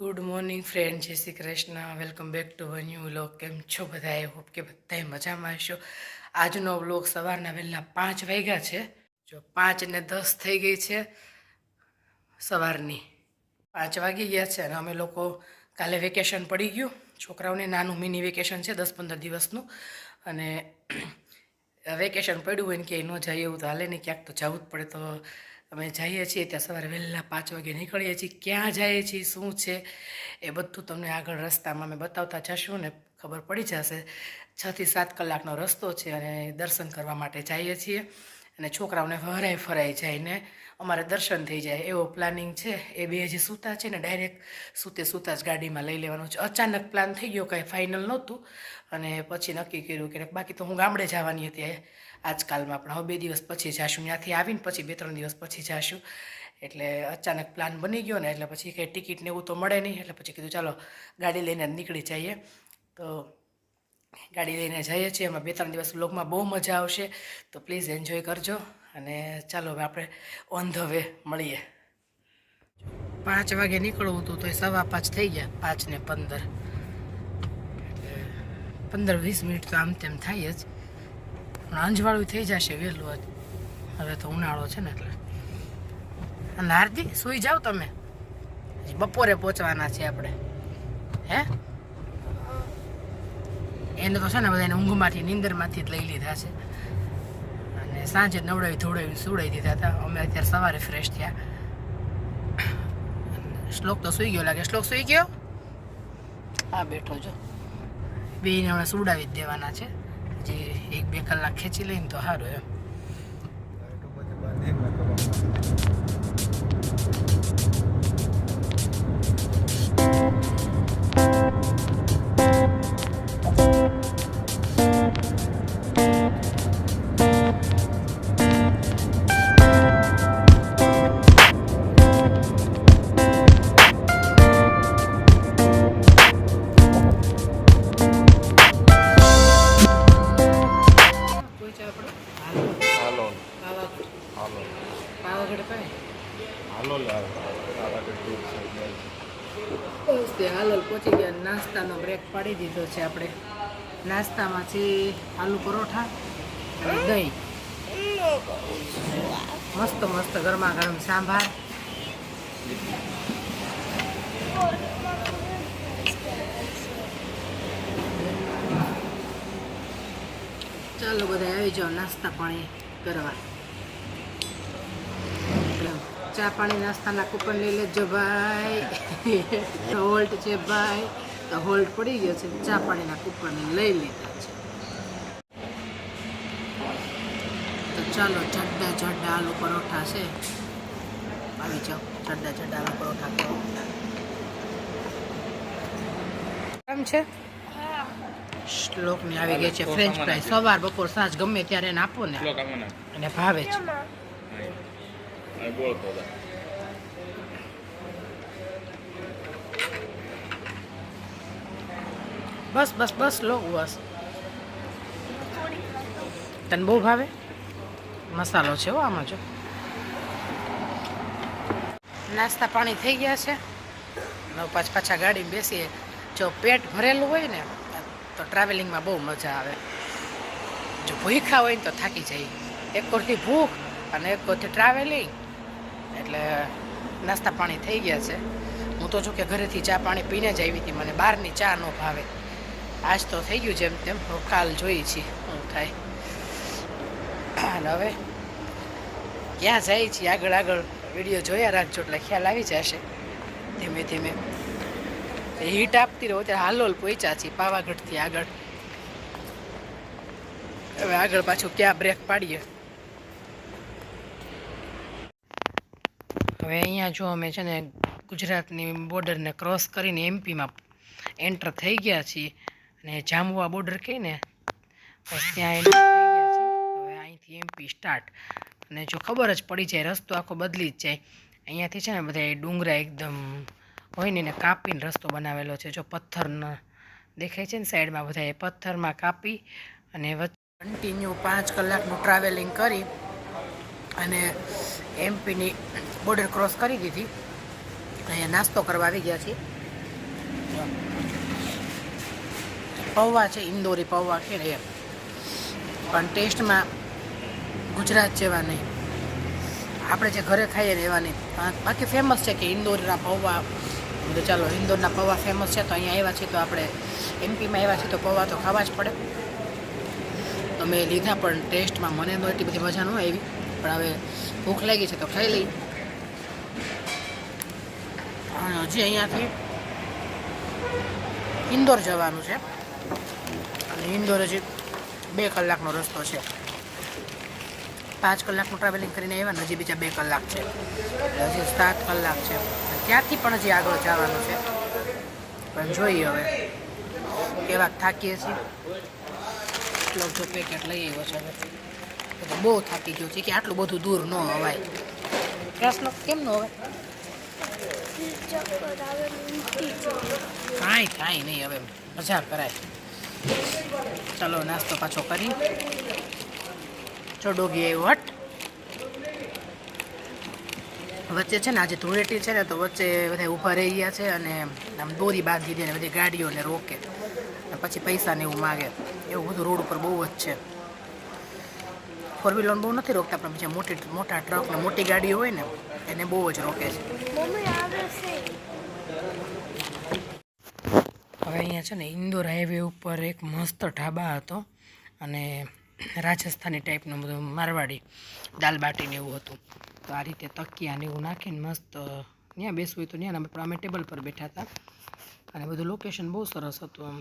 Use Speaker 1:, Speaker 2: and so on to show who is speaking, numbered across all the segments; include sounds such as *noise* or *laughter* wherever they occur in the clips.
Speaker 1: Good morning friend Jai Shri Krishna welcome back to a new vlog કેમ છો બધાએ hope કે બધાય મજામાં હશો. આજનો વ્લોગ સવારના વહેલા પાંચ વાગ્યા છે. જો પાંચ ને દસ થઈ ગઈ છે સવારની. પાંચ વાગી ગયા છે અને અમે લોકો કાલે વેકેશન પડી ગયું. છોકરાઓને નાનું મિની વેકેશન છે, દસ પંદર દિવસનું. અને *clears throat* વેકેશન પડ્યું હોય ને કે ન જાય એવું તો હાલે નહીં. ક્યાંક તો જવું જ પડે તો અમે જઈએ છીએ ત્યાં સવારે વહેલા પાંચ વાગે નીકળીએ છીએ. ક્યાં જઈએ છીએ, શું છે, એ બધું તમને આગળ રસ્તામાં અમે બતાવતા જશું ને ખબર પડી જશે. છથી સાત કલાકનો રસ્તો છે અને દર્શન કરવા માટે જઈએ છીએ અને છોકરાઓને ફરાઈ ફરાઈ જઈને અમારે દર્શન થઈ જાય એવો પ્લાનિંગ છે. એ બે હજી સૂતા છે ને ડાયરેક્ટ સૂતે સૂતા જ ગાડીમાં લઈ લેવાનું છે. અચાનક પ્લાન થઈ ગયો, કાંઈ ફાઇનલ નહોતું અને પછી નક્કી કર્યું કે બાકી તો હું ગામડે જવાની હતી. આજકાલમાં પણ. હવે બે દિવસ પછી જાશું ત્યાંથી આવીને પછી બે ત્રણ દિવસ પછી જાશું. એટલે અચાનક પ્લાન બની ગયો ને, એટલે પછી કંઈ ટિકિટ ને એવું તો મળે નહીં. એટલે પછી કીધું, ચાલો, ગાડી લઈને નીકળી જઈએ. તો ગાડી લઈને જઈએ છીએ. એમાં બે ત્રણ દિવસ બ્લોગમાં બહુ મજા આવશે. તો પ્લીઝ એન્જોય કરજો. અને ચાલો, હવે આપણે ઓન ધ વે મળીએ. પાંચ વાગે નીકળવું હતું તો એ સવા પાંચ થઈ ગયા. પાંચ ને પંદર. પંદર વીસ મિનિટ તો આમ તેમ થાય જ. પણ અંજવાળું થઈ જશે વહેલું જ હવે તો ઉનાળો છે ને એટલે. અને હાર્દિક, સુઈ જાઓ તમે. બપોરે પહોંચવાના છે આપણે. હે? એને તો છે ને બધાને ઊંઘમાંથી, નીંદરમાંથી જ લઈ લીધા છે. અને સાંજે નવડાવી ધોડાવી સુડાવી દીધા હતા. અમે અત્યારે સવારે ફ્રેશ થયા. શ્લોક તો સૂઈ ગયો લાગે. શ્લોક સૂઈ ગયો? હા, બેઠો જો. બેને હમણાં સુડાવી જ દેવાના છે. જે એક બે કલાક ખેંચી લઈને તો સારું એમ. નાસ્તામાં છે આલુ પરોઠા દહીં. મસ્ત મસ્ત ગરમા ગરમ સાંભાર. ચાલો બધા આવી જાઓ નાસ્તા પાણી કરવા. ચા પાણી નાસ્તાના કૂપન લઈ લેજો ભાઈ. *laughs* હોલ્ટ છે ભાઈ. તો હોલ્ટ પડી ગયો છે ચા પાણીના કૂપન લઈ લીધા છે. તો ચાલો ચડ્ડા ચડ્ડા આલુ પરોઠા છે. આવી જાઓ ચડ્ડા ચડ્ડા આલુ પરોઠા ખાઓ. કેમ છે? શ્લોકની આવી ગઈ છે ફ્રેન્ચ ફ્રાય સવાર બપોર સાંજ ગમે ત્યારે એને આપો ને. અને ભાવે છે
Speaker 2: ના બોલતો હતા
Speaker 1: બસ બસ બસ, લો, બસ. તને બહુ ભાવે? મસાલો છે હો, આમાં જો. નાસ્તા પાણી થઈ ગયા છે. નવ પાછ પાછા ગાડીમાં બેસીએ. જો પેટ ભરેલું હોય ને, તો ટ્રાવેલિંગમાં બહુ મજા આવે. જો ભૂખા હોય ને, તો થાકી જાય. એક કોરથી ભૂખ અને એક કોરથી ટ્રાવેલિંગ એટલે નાસ્તા પાણી થઈ ગયા છે. હું તો જો કે ઘરેથી ચા પાણી પીને જ આવી હતી. મને બહારની ચા ન ભાવે. આજ તો થઈ ગયું જેમ તેમ. કાલ જોઈએ છીએ શું થાય. અને હવે ક્યાં જાય છીએ? આગળ આગળ વીડિયો જોયા રાખજો, એટલે ખ્યાલ આવી જશે. ધીમે ધીમે. હીટ આપતી રહો, ત્યારે હાલોલ પહોંચ્યા છીએ પાવાગઢથી આગળ. હવે આગળ પાછું ક્યાં બ્રેક પાડીએ? હવે અહીંયા જો અમે છે ને ગુજરાતની બોર્ડરને ક્રોસ કરીને એમપીમાં એન્ટર થઈ ગયા છીએ. અને જામવા બોર્ડર કહે ને બસ ત્યાં છીએ. હવે અહીંથી એમપી સ્ટાર્ટ અને જો ખબર જ પડી જાય, રસ્તો આખો બદલી જ જાય. અહીંયાથી છે ને બધા ડુંગરા એકદમ હોય ને એને કાપીને રસ્તો બનાવેલો છે. જો પથ્થરનો દેખાય છે ને સાઈડમાં બધા એ પથ્થરમાં કાપી અને કન્ટિન્યુ પાંચ કલાકનું ટ્રાવેલિંગ કરી અને એમપીની બોર્ડર ક્રોસ કરી દીધી. અહીંયા નાસ્તો કરવા આવી ગયા છીએ. પૌવા છે, ઇન્દોરી પૌવા કે એમ. પણ ટેસ્ટમાં ગુજરાત જેવા નહીં. આપણે જે ઘરે ખાઈએ ને એવા નહીં. બાકી ફેમસ છે કે ઇન્દોરના પૌવા. ચાલો, ઇન્દોરના પૌવા ફેમસ છે, તો અહીંયા આવ્યા છીએ તો આપણે એમપીમાં આવ્યા છીએ તો પૌવા તો ખાવા જ પડે. તો મેં લીધા, પણ ટેસ્ટમાં મને તો એટલી બધી મજા ન આવી. પણ હવે ભૂખ લાગી છે તો ખાઈ લઈ. હજી અહીંયાથી ઇન્દોર જવાનું છે. અને હજી બે કલાકનો રસ્તો છે. પાંચ કલાકનું ટ્રાવેલિંગ કરીને આવ્યા હજી બીજા બે કલાક છે. હજી સાત કલાક છે. ત્યાંથી પણ હજી આગળ જવાનું છે. પણ જોઈએ હવે કેવા થાકીએ છીએ. એટલો જો પેકેટ લઈ આવ્યો છે હવે. બહુ થાકી ગયો છે કે આટલું બધું દૂર ન હવાય. પ્રશ્ન કેમ ન હવે. કાંઈ કાંઈ નહીં હવે. મજા કરાય. ચાલો, નાસ્તો પાછો કરી. ચોડોગી આવ્યો હટ. વચ્ચે છે ને આજે ધૂળેટી છે ને, તો વચ્ચે બધા ઊભા રહી ગયા છે અને આમ દોરી બાંધી દે ને બધી ગાડીઓને રોકે. પછી પૈસા ને એવું માગે. એવું બધું રોડ ઉપર બહુ જ છે. ફોર વ્હીલર બહુ નથી રોકતા, પણ બીજા મોટી, મોટા ટ્રક ને મોટી ગાડીઓ હોય ને, એને બહુ જ રોકે છે. અહીંયા છે ને ઇન્દોર હાઈવે ઉપર એક મસ્ત ઢાબા હતો અને રાજસ્થાની ટાઈપનું બધું મારવાડી દાલ બાટીને એવું હતું. તો આ રીતે તકિયા ને એવું નાખીને મસ્ત ત્યાં બેસવું હોય તો ત્યાં પણ અમે ટેબલ પર બેઠા હતા. અને બધું લોકેશન બહુ સરસ હતું આમ.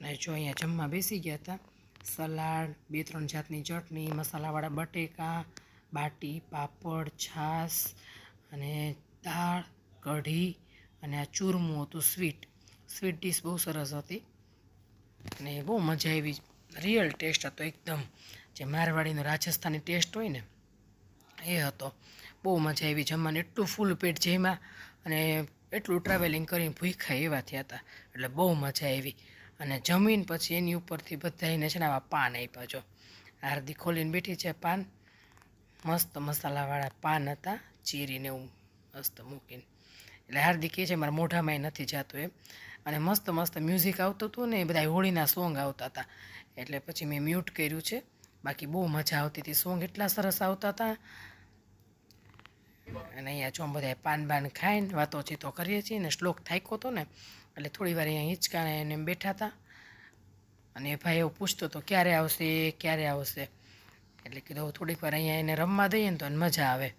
Speaker 1: અને જો અહીંયા જમવા બેસી ગયા હતા. સલાડ, બે ત્રણ જાતની ચટણી, મસાલાવાળા બટેકા, બાટી, પાપડ, છાશ અને દાળ, કઢી અને આ ચૂરમું હતું સ્વીટ સ્વીટ ડીશ બહુ સરસ હતી. અને બહુ મજા આવી. રિયલ ટેસ્ટ હતો એકદમ. જે મારવાડીનો રાજસ્થાની ટેસ્ટ હોય ને, એ હતો. બહુ મજા આવી જમવાની. એટલું ફૂલ પેટ જેમાં અને એટલું ટ્રાવેલિંગ કરીને ભૂખ્યા એવા થયા હતા. એટલે બહુ મજા આવી. અને જમીન પછી એની ઉપરથી બધાને છે ને આવા પાન આપ્યા જો. હાર્દી ખોલીને બેઠી છે પાન. મસ્ત મસાલાવાળા પાન હતા. ચીરીને એવું મસ્ત મૂકીને. એટલે હાર્દિક કહે છે, મારા મોઢામાં નથી જતું એમ. અને મસ્ત મસ્ત મ્યુઝિક આવતું હતું ને એ બધા હોળીના સોંગ આવતા હતા. એટલે પછી મેં મ્યુટ કર્યું છે. બાકી બહુ મજા આવતી હતી. સોંગ એટલા સરસ આવતા હતા. અને અહીંયા જો બધા પાન, બાન ખાઈને વાતો ચીતો કરીએ છીએ ને શ્લોક થાક્યો હતો ને, એટલે થોડી વાર અહીંયા હિંચકાને એને બેઠા હતા. અને ભાઈ એવું પૂછતો હતો, ક્યારે આવશે? ક્યારે આવશે? એટલે કીધું થોડીક વાર અહીંયા એને રમવા દઈએ ને તો એને મજા આવે.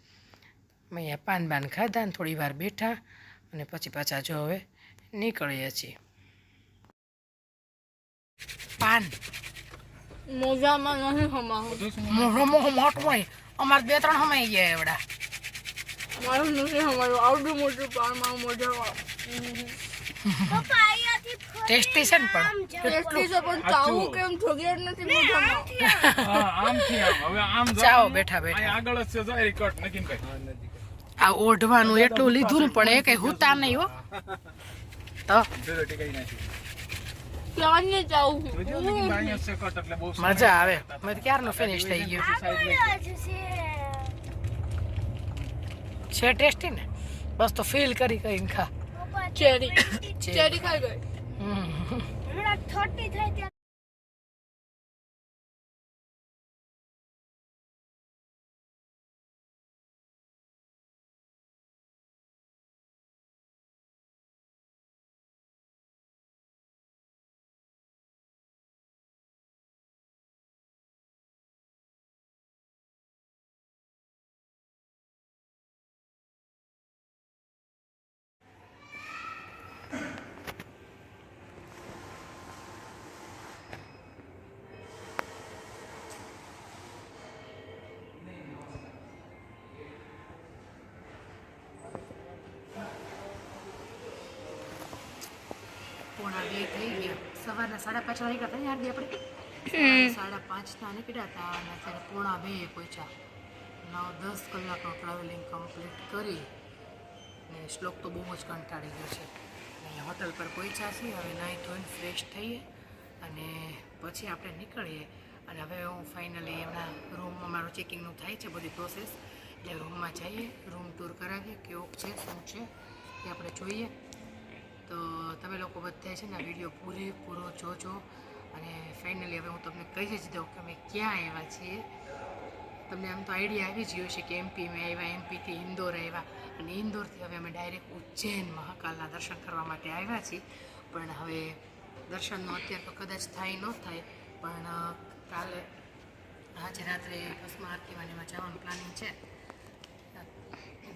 Speaker 1: અહીંયા પાન, બાન ખાધા ને થોડી વાર બેઠા અને પછી પાછા જો હવે નીકળીએ છીએ. પાન.
Speaker 3: મોજામાં નહીં હમાવું.
Speaker 1: મોટો હોય. અમારે બે ત્રણ હમાઈ ગયા એવડા.
Speaker 3: મારું નથી હમાયું. આવડું મોટું પાનમાં મોજામાં
Speaker 1: ટેસ્ટી છે ને પણ?
Speaker 3: ટેસ્ટી છે પણ ચાવું કેમ ચોગેટ નથી મોજામાં?
Speaker 2: હા આમથી આમ. હવે આમ જો
Speaker 1: ચાઓ બેઠા બેઠા.
Speaker 2: આગળ જ છે જો એ કટ કઈ
Speaker 1: આ ઓઢવાનું એટલું લીધું ને પણ એ કઈ હુતા નહીં હો. મજા આવે. ક્યારનું ફિનિશ થઈ ગયો? છે. ટેસ્ટી ને? બસ તો ફીલ કરી કરીને ખા.
Speaker 3: ચેરી. ચેરી. ખાઈ ગઈ.
Speaker 1: હમ.
Speaker 3: હમણાં થર્ટી
Speaker 1: બે થઈ ગયા. સવારના સાડા પાંચ વાગે હતા યાર આપણે? સાડા પાંચના નીકળ્યા હતા અને અત્યારે પોણા બે પહોંચ્યા. નવ દસ કલાકનું ટ્રાવેલિંગ કમ્પ્લીટ કરી ને શ્લોક તો બહુ જ કંટાળી ગયો છે. અહીંયા હોટલ પર પહોંચ્યા છીએ હવે નાહી ધોઈને ફ્રેશ થઈએ અને પછી આપણે નીકળીએ. અને હવે હું ફાઇનલી એમના રૂમમાં મારું ચેકિંગનું થાય છે બધી પ્રોસેસ એટલે રૂમમાં જઈએ રૂમ ટૂર કરાવીએ કેવું છે શું છે એ આપણે જોઈએ. તો તમે લોકો બધા છે ને આ વીડિયો પૂરેપૂરો જોજો અને ફાઇનલી હવે હું તમને કહી જ દઉં કે અમે ક્યાં આવ્યા છીએ. તમને આમ તો આઈડિયા આવી જ ગયો છે કે એમપીમાં આવ્યા એમપીથી ઇન્દોર આવ્યા અને ઇન્દોરથી હવે અમે ડાયરેક્ટ ઉજ્જૈન મહાકાલના દર્શન કરવા માટે આવ્યા છીએ. પણ હવે દર્શનનો અત્યારે તો કદાચ થાય ન થાય, પણ કાલે આજે રાત્રે ભસ્મ આરતીમાં એમાં જવાનું પ્લાનિંગ છે.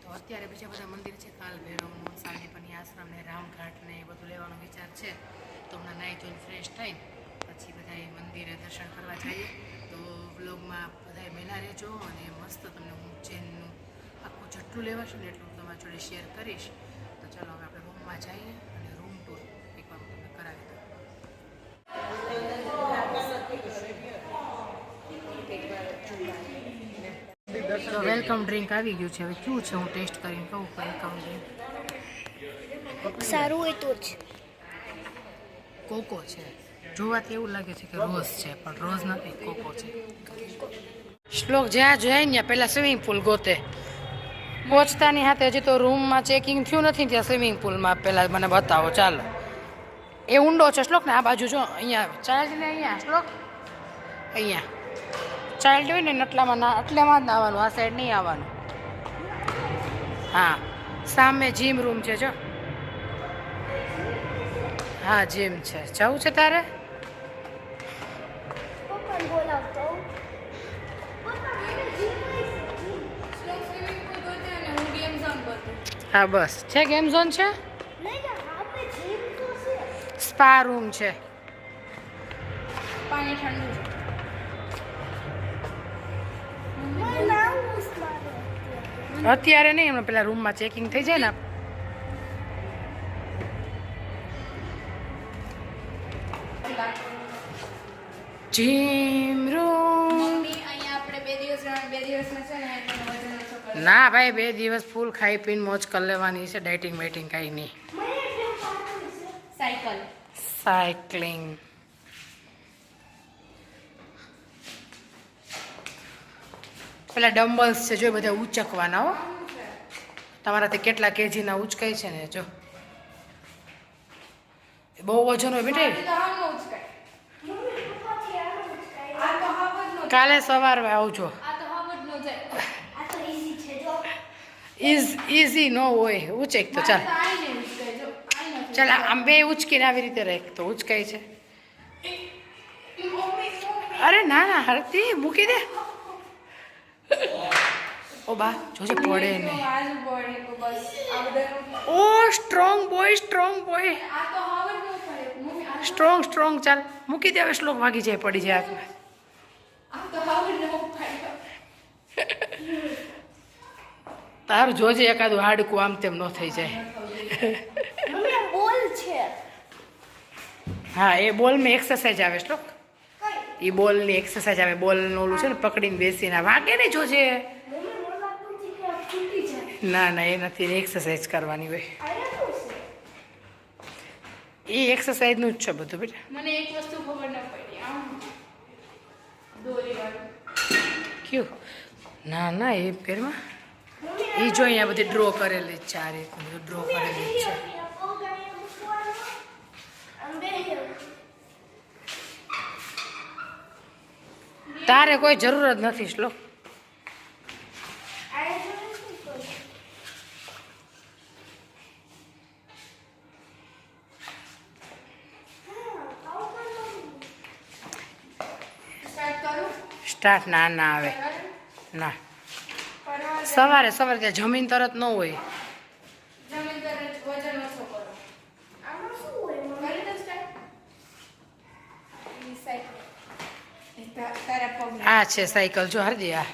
Speaker 1: તો અત્યારે બીજા બધા મંદિર છે, કાલ ભૈરવનું પણ આશ્રમ ને રામઘાટ ને એ બધું લેવાનો વિચાર છે. તો હમણાં નાહી ધોઈને ફ્રેશ થઈને પછી બધા મંદિરે દર્શન કરવા જઈએ. તો વ્લોગમાં બધા મહિના રહેજો અને મસ્ત તમને હું ઉજ્જૈનનું આખું જેટલું લેવાશું ને એટલું તમારા જોડે શેર કરીશ. તો ચાલો હવે આપણે રૂમમાં જઈએ અને રૂમ ટૂર એકવાર હું તમને કરાવી દઉં તો વેલકમ ડ્રિંક આવી ગયું છે. હવે શું છે? હું ટેસ્ટ કરીને કહું વેલકમ ડ્રિંક
Speaker 4: સારું હોય તો છે
Speaker 1: કોકો છે. જોવાથી એવું લાગે છે કે રોઝ છે પણ રોઝ નથી કોકો છે. શ્લોક જ્યાં જાય ને પહેલાં સ્વિમિંગ પુલ ગોતે. પહોંચતાની હાથે હજી તો રૂમમાં ચેકિંગ થયું નથી ત્યાં સ્વિમિંગ પુલમાં પહેલાં મને બતાવો ચાલો. એ ઊંડો છે શ્લોક ને આ બાજુ જો અહીંયા ચાર્જ ને અહીંયા શ્લોક. અહીંયા. ચાઇલ્ડ હોય ને એટલામાં ના એટલામાં જ આવવાનું આ સાઈડ નહીં આવવાનું. હા, સામે જીમ રૂમ છે, જો. હા જીમ છે. જવું છે તારે? હા, બસ. છે ગેમ ઝોન છે? સ્પા રૂમ છે.
Speaker 3: પાણી ઠંડુ છે.
Speaker 1: અત્યારે નહીં એમણે પેલા રૂમમાં ચેકિંગ થઈ જાય ને જીમ રૂમ.
Speaker 3: મમ્મી અહીંયા આપણે બે દિવસ રહેવાનું, બે દિવસમાં છે ને
Speaker 1: ભાઈ બે દિવસ ફૂલ ખાઈ પીને મોજ કરી લેવાની છે ડાયટિંગ વેટિંગ કાંઈ નહીં.
Speaker 4: મને એટલે પાછું છે
Speaker 3: સાયકલ
Speaker 1: સાયકલિંગ પેલા ડમ્બલ્સ છે, જો બધા ઉચકવાના હો. તમારાથી કેટલા કેજીના ઉચકાય છે ને, જો. બહુ વજન હોય બેટા કાલે સવારે આવજો. ઇઝ ઇઝી ન હોય, ઉચેક તો, ચાલ. ચાલ આમ બે ઉચકીને આવી રીતે રાખ તો ઉચકાય છે. અરે ના ના હરતી મૂકી દે. ઓ બા જોજે પડે ને ઓ strong boy strong boy strong strong ચાલ. મૂકી દે હવે શ્લોક વાગી જાય પડી જાય હાથમાં. તારું જોજે એકાદું હાડકું આમ તેમ ન થઈ જાય.
Speaker 4: બોલ છે.
Speaker 1: હા એ બોલમાં એક્સરસાઇઝ આવે શ્લોક. એ બોલની એક્સરસાઇઝ આવે બોલનું ઓલું છે ને પકડીને બેસીને. વાગે ને જોજે
Speaker 4: મમ્મી મને લાગતું હતું કે આ ફૂટી જાય
Speaker 1: ના ના એ નથી એક્સરસાઇઝ કરવાની હોય. એ એક્સરસાઇઝનું જ છે બધું બેટા.
Speaker 3: મને એક વસ્તુ ખબર ન પડી આમ. દોરીવાળું.
Speaker 1: કયું? ના ના એ પેરમાં. એ જો અહીંયા બધી ડ્રો કરેલી ચારે બધું ડ્રો કરેલી છે. તારે કોઈ જરૂર જ નથી શ્લોક
Speaker 3: સ્ટાર્ટ કરું
Speaker 1: સ્ટાર્ટ ના ના આવે. ના. સવારે સવારે ત્યાં જમીન તરત ન હોય. આ છે સાયકલ જો હરદી આ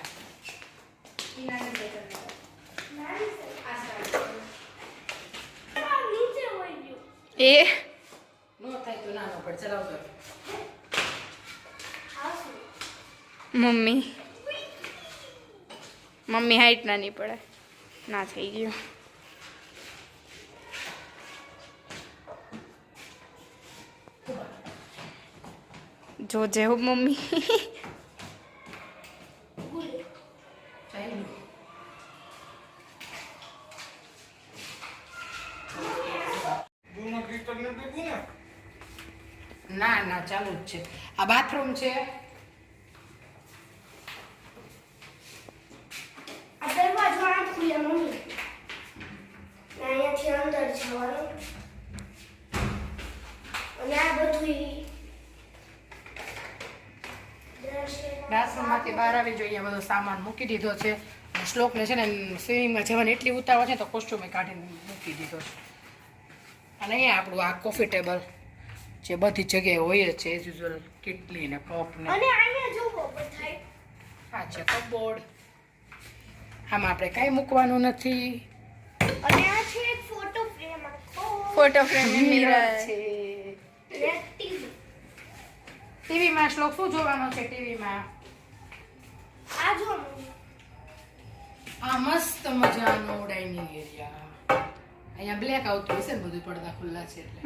Speaker 3: ઈ નાની સાઈકલ આ સ્ટાર્ટ
Speaker 4: એ
Speaker 1: નો થાય તો ના નો પડે ચલાવજો
Speaker 3: મમ્મી. મમ્મી હાઈટ ના નહીં પડે. ના થઈ ગયું. જોજે હો મમ્મી.
Speaker 1: ના ના, ચાલુ જ છે. આ બાથરૂમ છે
Speaker 4: આ દરવાજો આમ ખુલે મમ્મી ને અહીંયાથી અંદર જવાનું અને આ બધું
Speaker 1: બાથરૂમમાંથી બહાર આવી જોઈએ આ બધો સામાન મૂકી દીધો છે. શ્લોકને છે ને સ્વિમિંગમાં જવાની એટલી ઉતાવળ છે તો કોસ્ટ્યુમે કાઢીને મૂકી દીધો છે. અને અહીંયા આપણું આ કોફી ટેબલ જે બધી જગ્યાએ હોય જ છે એઝ યુઝ્યુઅલ કેટલી ને કપ ને.
Speaker 4: અને અહીંયા જોવો બધાય.
Speaker 1: આ છે કપબોર્ડ આમાં આપણે કાંઈ મૂકવાનું નથી.
Speaker 4: અને આ છે એક photo frame
Speaker 5: photo frame
Speaker 1: mirror છે. ટીવીમાં શ્લોક શું જોવાનો છે? ટીવીમાં
Speaker 4: આ જો
Speaker 1: આ મસ્ત મજાનો ડાઇનિંગ એરિયા. અહીંયા બ્લેક આઉટ હોય છે ને બધું પડદા ખુલ્લા છે એટલે.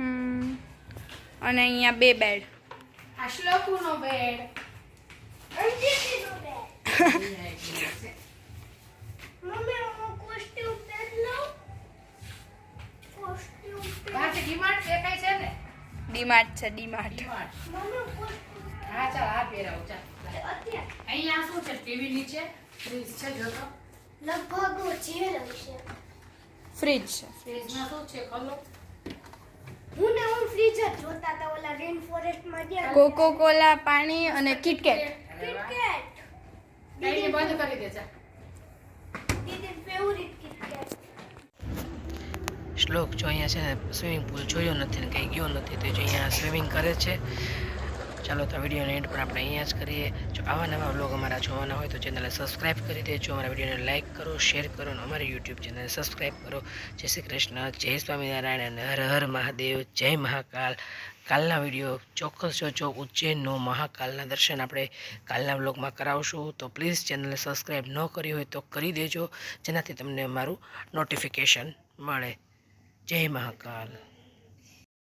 Speaker 5: અને અહીંયા બે બેડ
Speaker 1: આ શ્લોકુનો બેડ.
Speaker 4: મમ્મી હું કોસ્ટ્યુમ પહેરી લઉં કોસ્ટ્યુમ
Speaker 1: બહાર ડીમાર્ટ દેખાય છે ને?
Speaker 5: ડીમાર્ટ છે ડીમાર્ટ.
Speaker 1: હા ચાલ આ પહેરાવ ચાલ. અહીંયા શું છે? ટીવી નીચે ફ્રીજ છે? જો
Speaker 4: લગભગ જે હશે
Speaker 5: ફ્રીજ છે.
Speaker 1: ફ્રીજમાં શું છે ખોલો
Speaker 4: હું ને હું ફ્રીજ જ જોતા હતા ઓલા રેન ફોરેસ્ટમાં ગયા
Speaker 5: કોકો કોલા પાણી અને કિટકેટ
Speaker 4: કિટકેટ
Speaker 1: ટાઈમ બંધ કરી દે
Speaker 4: દીદી ફેવરિટ કિટકેટ
Speaker 1: શ્લોક જો અહીંયા છે ને સ્વિમિંગ પુલ જોયો નથી ને કંઈ ગયો નથી તો જો અહીંયા સ્વિમિંગ કરે છે. ચાલો તો વિડીયોને એન્ડ પર આપણે અહીંયા જ કરીએ. જો આવા નવા બ્લોગ અમારા જોવાના હોય તો ચેનલને સબસ્ક્રાઈબ કરી દેજો. અમારા વિડીયોને લાઇક કરો શેર કરો અને અમારી યુટ્યુબ ચેનલને સબસ્ક્રાઈબ કરો. જય શ્રી કૃષ્ણ, જય સ્વામિનારાયણ અને હર હર મહાદેવ, જય મહાકાલ. કાલના વીડિયો ચોક્કસ જોજો. ઉજ્જૈનનો મહાકાલના દર્શન આપણે કાલના વ્લોગમાં કરાવશું. તો પ્લીઝ ચેનલને સબસ્ક્રાઈબ ન કરી હોય તો કરી દેજો. જેનાથી તમને અમારું નોટિફિકેશન મળે. જય મહાકાલ.